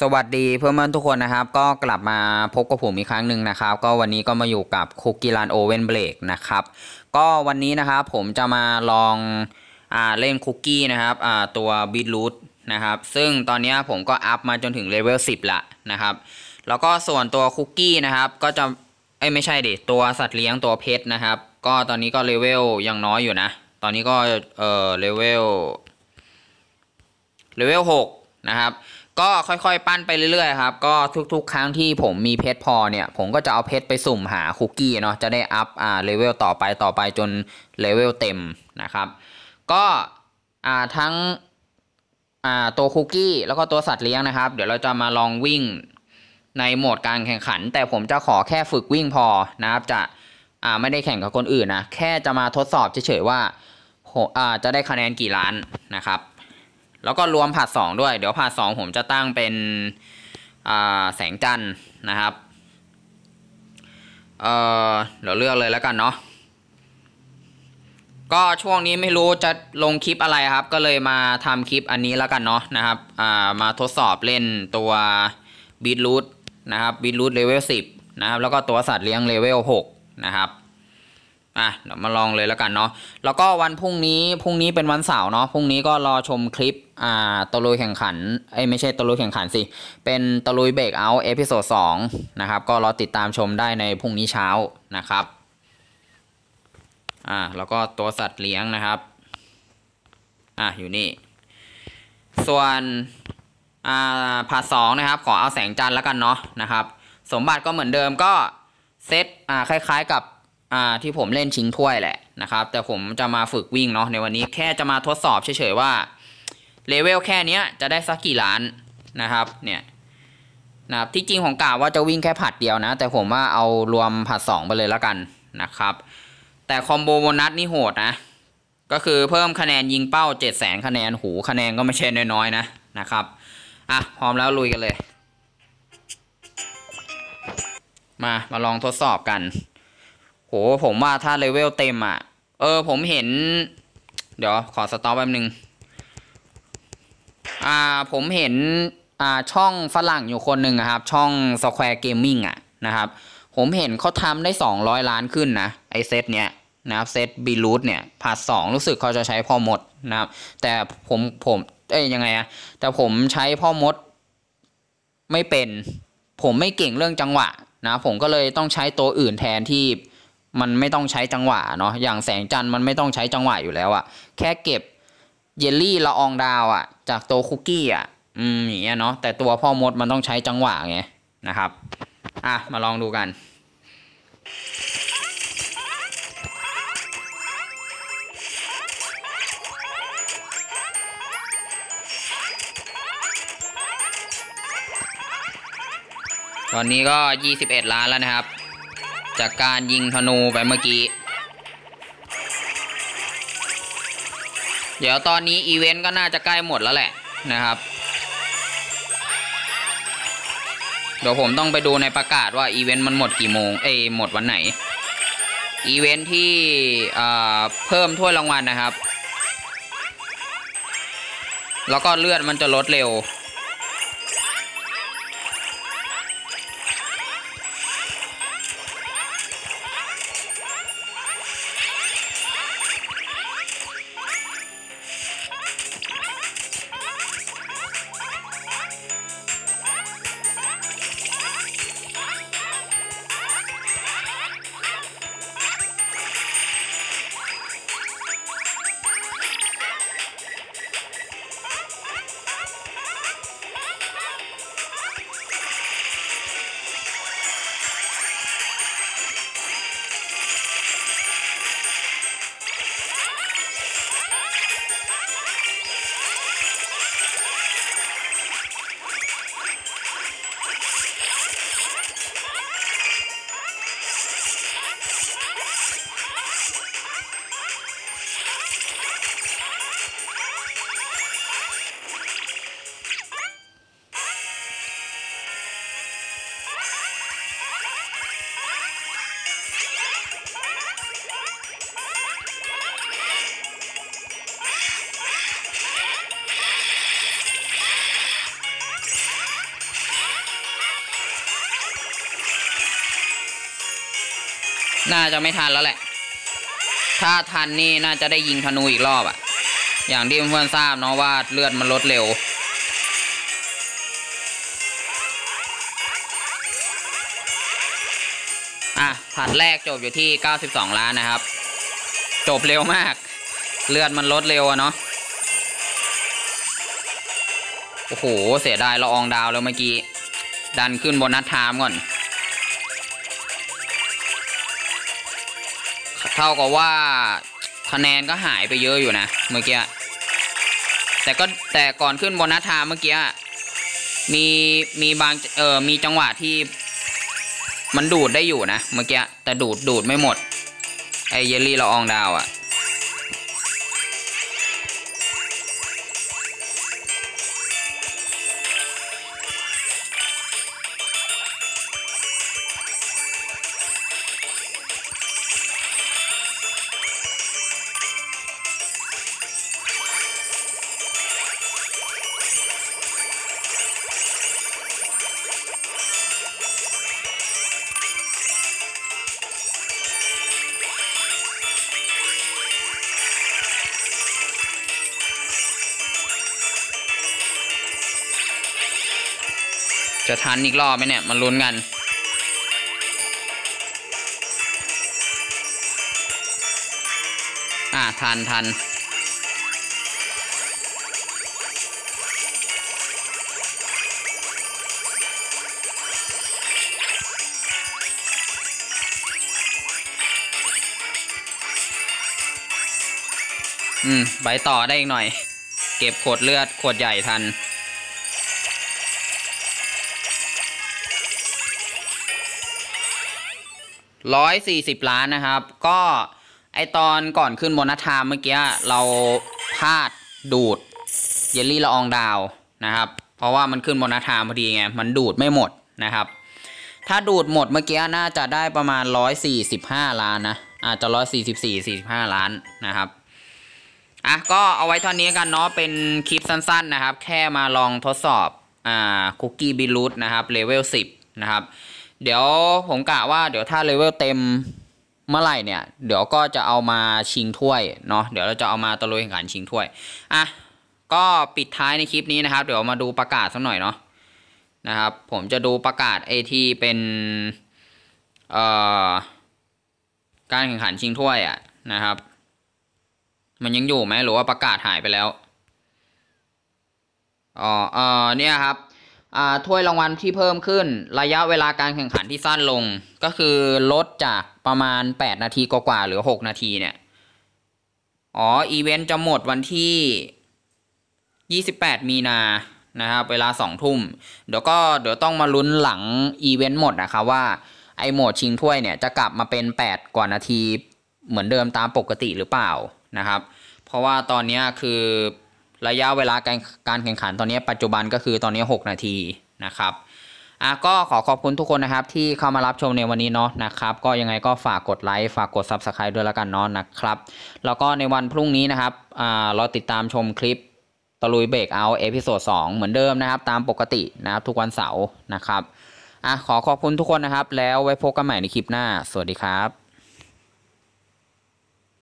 สวัสดีเพื่อนๆทุกคนนะครับ ก็กลับมาพบกับผมอีกครั้งหนึ่งนะครับ ก็วันนี้ก็มาอยู่กับคุกกี้รันโอเวนเบรกนะครับ ก็วันนี้นะครับผมจะมาลองอ่าเล่นคุกกี้นะครับอ่าตัวบีทรูทนะครับ ซึ่งตอนนี้ผมก็อัพมาจนถึงเลเวล10 ละนะครับ แล้วก็ส่วนตัวคุกกี้นะครับ ก็จะเอ้ยไม่ใช่ดิตัวสัตว์เลี้ยงตัวเพชรนะครับ ก็ตอนนี้ก็เลเวลยังน้อยอยู่นะ ตอนนี้ก็เออเลเวลเลเวลหกนะครับ ก็ค่อยๆ ปั้นไปเรื่อยๆครับก็ทุกๆ ครั้งที่ผมมีเพชรพอเนี่ยผมก็จะเอาเพชรไปสุ่มหาคุกกี้เนาะจะได้อัพอ่าเลเวลต่อไปต่อไปจนเลเวลเต็มนะครับ ก็อ่าทั้งอ่าตัวคุกกี้แล้วก็ตัวสัตว์เลี้ยงนะครับ เดี๋ยวเราจะมาลองวิ่งในโหมดการแข่งขัน แต่ผมจะขอแค่ฝึกวิ่งพอนะครับ จะอ่าไม่ได้แข่งกับคนอื่นนะแค่จะมาทดสอบเฉยๆว่าอ่าจะได้คะแนนกี่ล้านนะครับ แล้วก็รวมผัดสองด้วย เดี๋ยวผัดสองผมจะตั้งเป็นแสงจันทร์นะครับเออเดี๋ยวเลือกเลยแล้วกันเนาะก็ช่วงนี้ไม่รู้จะลงคลิปอะไรครับ ก็เลยมาทำคลิปอันนี้แล้วกันเนาะนะครับามาทดสอบเล่นตัวบีทรูทนะครับบีทรูทเลเวลสิบนะครับแล้วก็ตัวสัตว์เลี้ยงเลเวลหกนะครับ อะเดี๋ยวมาลองเลยแล้วกันเนาะแล้วก็วันพรุ่งนี้พรุ่งนี้เป็นวันเสาร์เนาะพรุ่งนี้ก็รอชมคลิปอ่าตะลุยแข่งขันเอ้ยไม่ใช่ตะลุยแข่งขันสิ เป็นตะลุยเบรกเอาเอพิโซดสองนะครับก็รอติดตามชมได้ในพรุ่งนี้เช้านะครับอ่าแล้วก็ตัวสัตว์เลี้ยงนะครับอะอยู่นี่ ส่วนอ่าพาสองนะครับ ขอเอาแสงจันทร์แล้วกันเนาะนะครับ สมบัติก็เหมือนเดิมก็เซตอ่าคล้าย ๆกับ อ่าที่ผมเล่นชิงถ้วยแหละนะครับ แต่ผมจะมาฝึกวิ่งเนาะในวันนี้แค่จะมาทดสอบเฉยๆว่าเลเวลแค่นี้จะได้สักกี่ล้านนะครับเนี่ยนะครับที่จริงของกล่าวว่าจะวิ่งแค่ผัดเดียวนะ แต่ผมว่าเอารวมผัดสองไปเลยแล้วกันนะครับ แต่คอมโบโบนัสนี่โหดนะ ก็คือเพิ่มคะแนนยิงเป้า 7 0 0 0 0คะแนนหูคะแนนก็ไม่ใช่น้อยๆนะนะครับอะพร้อมแล้วลุยกันเลย มามาลองทดสอบกัน ผมว่าถ้าเลเวลเต็มอะ เออ ผมเห็น เดี๋ยว ขอสต็อปแป๊บนึง อ่า ผมเห็น อ่า ช่องฝรั่งอยู่คนหนึ่งครับ ช่อง Square Gaming อะ นะครับ ผมเห็นเขาทำได้ 200 ล้านขึ้นนะ ไอเซตเนี้ยนะครับ เซตบีรูทเนี่ยพาร์ทสองรู้สึกเขาจะใช้พ่อมดนะครับ แต่ผม ผม เอ้ย ยังไงอะแต่ผมใช้พ่อมดไม่เป็น ผมไม่เก่งเรื่องจังหวะนะ ผมก็เลยต้องใช้ตัวอื่นแทนที่ มันไม่ต้องใช้จังหวะเนาะอย่างแสงจันทร์มันไม่ต้องใช้จังหวะอยู่แล้วอะแค่เก็บเยลลี่ละอองดาวอะจากตัวคุกกี้อะอืมอย่างเงี้ยเนาะแต่ตัวพ่อมดมันต้องใช้จังหวะไงนะครับอะมาลองดูกันตอนนี้ก็ 21 ล้านแล้วนะครับ จากการยิงธนูไปเมื่อกี้ เดี๋ยวตอนนี้อีเวนต์ก็น่าจะใกล้หมดแล้วแหละนะครับ เดี๋ยวผมต้องไปดูในประกาศว่าอีเวนต์มันหมดกี่โมง เอ้หมดวันไหน อีเวนต์ที่เพิ่มถ้วยรางวัลนะครับ แล้วก็เลือดมันจะลดเร็ว น่าจะไม่ทันแล้วแหละ ถ้าทันนี่น่าจะได้ยิงธนูอีกรอบอะอย่างที่เพื่อนๆทราบเนาะว่าเลือดมันลดเร็ว อะผัดแรกจบอยู่ที่ 92 ล้านนะครับ จบเร็วมาก เลือดมันลดเร็วอะเนาะ โอ้โห เสียดายละอองดาวแล้วเมื่อกี้ ดันขึ้นบนนัดทามก่อน เท่ากับว่าคะแนนก็หายไปเยอะอยู่นะเมื่อกี้แต่ก็แต่ก่อนขึ้นบนนัทาเมื่อกี้มีมีบางเออมีจังหวะที่มันดูดได้อยู่นะเมื่อกี้แต่ดูดดูดไม่หมดไอเยลลี่ละอองดาวอะ่ะ จะทันอีกรอบไหมเนี่ยมาลุ้นกัน อ่าทันทันอืม ไปต่อได้อีกหน่อย เก็บขวดเลือดขวดใหญ่ทัน ร้อยสี่สิบล้านนะครับ ก็ไอตอนก่อนขึ้นบนนัทามเมื่อกี้เราพลาดดูดเยลลี่ละอองดาวนะครับ เพราะว่ามันขึ้นบนนัทามพอดีไง มันดูดไม่หมดนะครับ ถ้าดูดหมดเมื่อกี้น่าจะได้ประมาณร้อยสี่สิบห้าล้านนะ อาจจะร้อยสี่สิบสี่สี่สิบห้าล้านนะครับอะก็เอาไว้เท่านี้กันเนาะเป็นคลิปสั้นๆนะครับ แค่มาลองทดสอบอ่าคุกกี้บิลูดนะครับเลเวลสิบนะครับ เดี๋ยวผมกะว่าเดี๋ยวถ้าเลเวลเต็มเมื่อไหร่เนี่ย เดี๋ยวก็จะเอามาชิงถ้วยเนาะเดี๋ยวเราจะเอามาตะลุยแข่งขันชิงถ้วยอะก็ปิดท้ายในคลิปนี้นะครับ เดี๋ยวมาดูประกาศสักหน่อยเนาะนะครับ ผมจะดูประกาศไอที่เป็นเอ่อการแข่งขันชิงถ้วยอะนะครับ มันยังอยู่ไหมหรือว่าประกาศหายไปแล้วอ๋อเออเนี่ยครับ ถ้วยรางวัลที่เพิ่มขึ้น ระยะเวลาการแข่งขันที่สั้นลง ก็คือลดจากประมาณ 8 นาทีกว่าๆหลือ 6 นาทีเนี่ย อ๋อ อีเวนต์จะหมดวันที่ 28 มีนานะครับ เวลา 2 ทุ่ม เดี๋ยวก็เดี๋ยวต้องมาลุ้นหลังอีเวนต์หมดนะครับว่าไอโหมดชิงถ้วยเนี่ยจะกลับมาเป็น 8 กว่านาทีเหมือนเดิมตามปกติหรือเปล่านะครับ เพราะว่าตอนนี้คือ ระยะเวลาการการแข่งขันตอนนี้ปัจจุบันก็คือตอนนี้ 6 นาทีนะครับอะก็ขอขอบคุณทุกคนนะครับที่เข้ามารับชมในวันนี้เนาะนะครับก็ยังไงก็ฝากกดไลค์ฝากกด Subscribe ด้วยแล้วกันเนาะนะครับแล้วก็ในวันพรุ่งนี้นะครับอ่าเราติดตามชมคลิปตะลุยเบรกเอาเอพิโซด2เหมือนเดิมนะครับ ตามปกตินะครับทุกวันเสาร์นะครับอะขอขอบคุณทุกคนนะครับ แล้วไว้พบกันใหม่ในคลิปหน้า สวัสดีครับ